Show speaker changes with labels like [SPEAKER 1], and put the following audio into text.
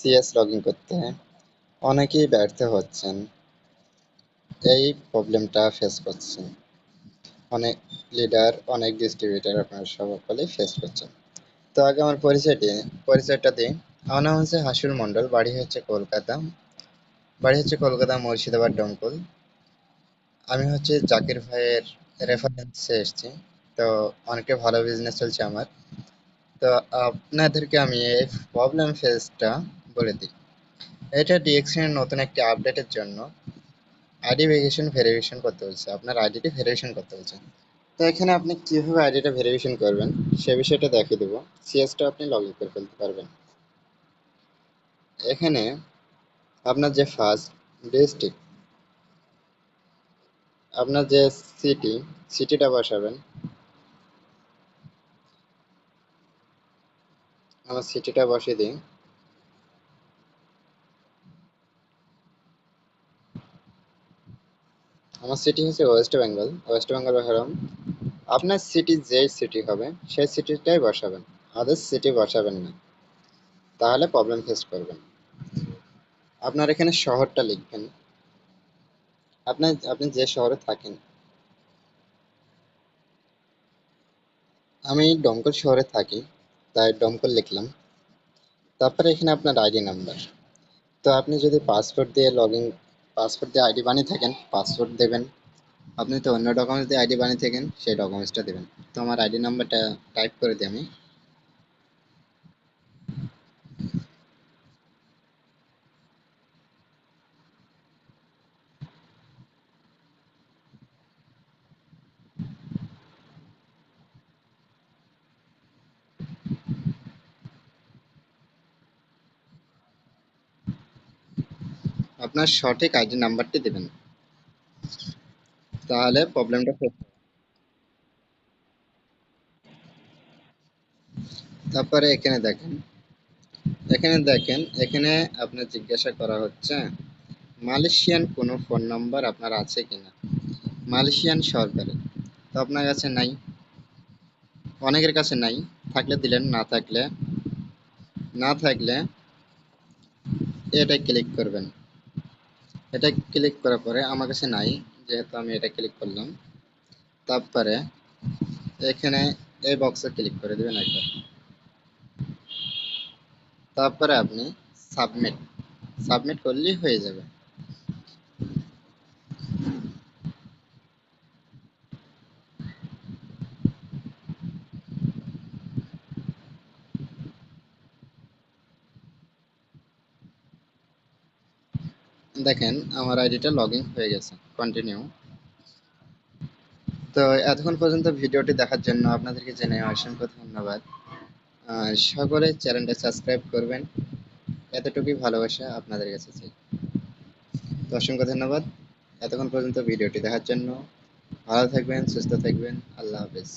[SPEAKER 1] CS log in করতে অনেকেই ব্যর্থ হচ্ছেন। এই প্রবলেমটা ফেস করছেন। অনেক লিডার অনেক ডিস্ট্রিবিউটার আপনারা সকলেই ফেস করছেন। তো আগে আমার পরিচয়টি, পরিচয়টা দিই। আমার নাম হচ্ছে হাসুল মণ্ডল, বাড়ি হচ্ছে কলকাতা। বাড়ি হচ্ছে কলকাতা মুর্শিদাবাদ ডঙ্কল আমি হচ্ছে জাকির ভাইয়ের রেফারেন্সে এসেছি। তো অনেকটা ভালো বিজনেস চলছে আমার। তো আপনাদেরকে আমি এই প্রবলেম ফেসটা বলে দিই। এটা ডিএক্সএন নতুন একটি আপডেটের জন্য আইডি ভেরিফিকেশন ভেরিফিকেশন করতে বলছে। আপনার আইডিটি ভেরিফিকেশন করতে বলছে। তো এখানে আপনি কীভাবে আইডিটা ভেরিফিকেশন করবেন, সে বিষয়টা দেখিয়ে দেবো। সিএসটা আপনি লগ ইন করে ফেলতে পারবেন। এখানে আপনার যে ফার্স্ট ডিস্ট্রিক্ট আপনার যে সিটি সিটিটা বসাবেন। আমার সিটিটা বসিয়ে দিই। আমার সিটি হচ্ছে ওয়েস্ট বেঙ্গল ওয়েস্ট বেঙ্গল বসালাম আপনার সিটি যেই সিটি হবে, সেই সিটিটাই বসাবেন। আদার্স সিটি বসাবেন না। তাহলে প্রবলেম ফেস করবেন। আপনার এখানে শহরটা লিখবেন। আপনার, আপনি যে শহরে থাকেন। আমি ডমকল শহরে থাকি, তাই ডমকল লিখলাম। তারপরে এখানে আপনার আইডি নাম্বার তো আপনি যদি পাসপোর্ট দিয়ে লগ ইন পাসপোর্ট দিয়ে আইডি বানিয়ে থাকেন পাসপোর্ট দেবেন। আপনি তো অন্য ডকুমেন্টস দিয়ে আইডি বানিয়ে থাকেন, সেই ডকুমেন্টসটা দেবেন। তো আমার আইডি নাম্বারটা টাইপ করে দিই আমি। আপনার সঠিক আইডি নাম্বারটি দেবেন। তাহলে প্রবলেমটা তারপরে এখানে দেখেন। এখানে দেখেন, এখানে আপনার জিজ্ঞাসা করা হচ্ছে, মালয়েশিয়ান কোনো ফোন নাম্বার আপনার আছে কিনা? মালয়েশিয়ান সরকারের। তো আপনার কাছে নাই? অনেকের কাছে নাই। থাকলে দিলেন, না থাকলে না থাকলে এটা ক্লিক করবেন। এটা ক্লিক করার পরে আমার কাছে নাই, যেহেতু আমি এটা ক্লিক করলাম। তারপরে এখানে এই বক্সে ক্লিক করে দেবেন একবার। তারপরে আপনি সাবমিট সাবমিট করলেই হয়ে যাবে। দেখেন, আমার আইডিটা লগ হয়ে গেছে কন্টিনিউ তো এতক্ষণ পর্যন্ত ভিডিওটি দেখার জন্য আপনাদেরকে জেনে অসংখ্য ধন্যবাদ। সকলে চ্যানেলটা সাবস্ক্রাইব করবেন, এতটুকুই ভালোবাসা আপনাদের কাছে চাই। তো অসংখ্য ধন্যবাদ, এতক্ষণ পর্যন্ত ভিডিওটি দেখার জন্য। ভালো থাকবেন, সুস্থ থাকবেন, আল্লাহ হাফেজ।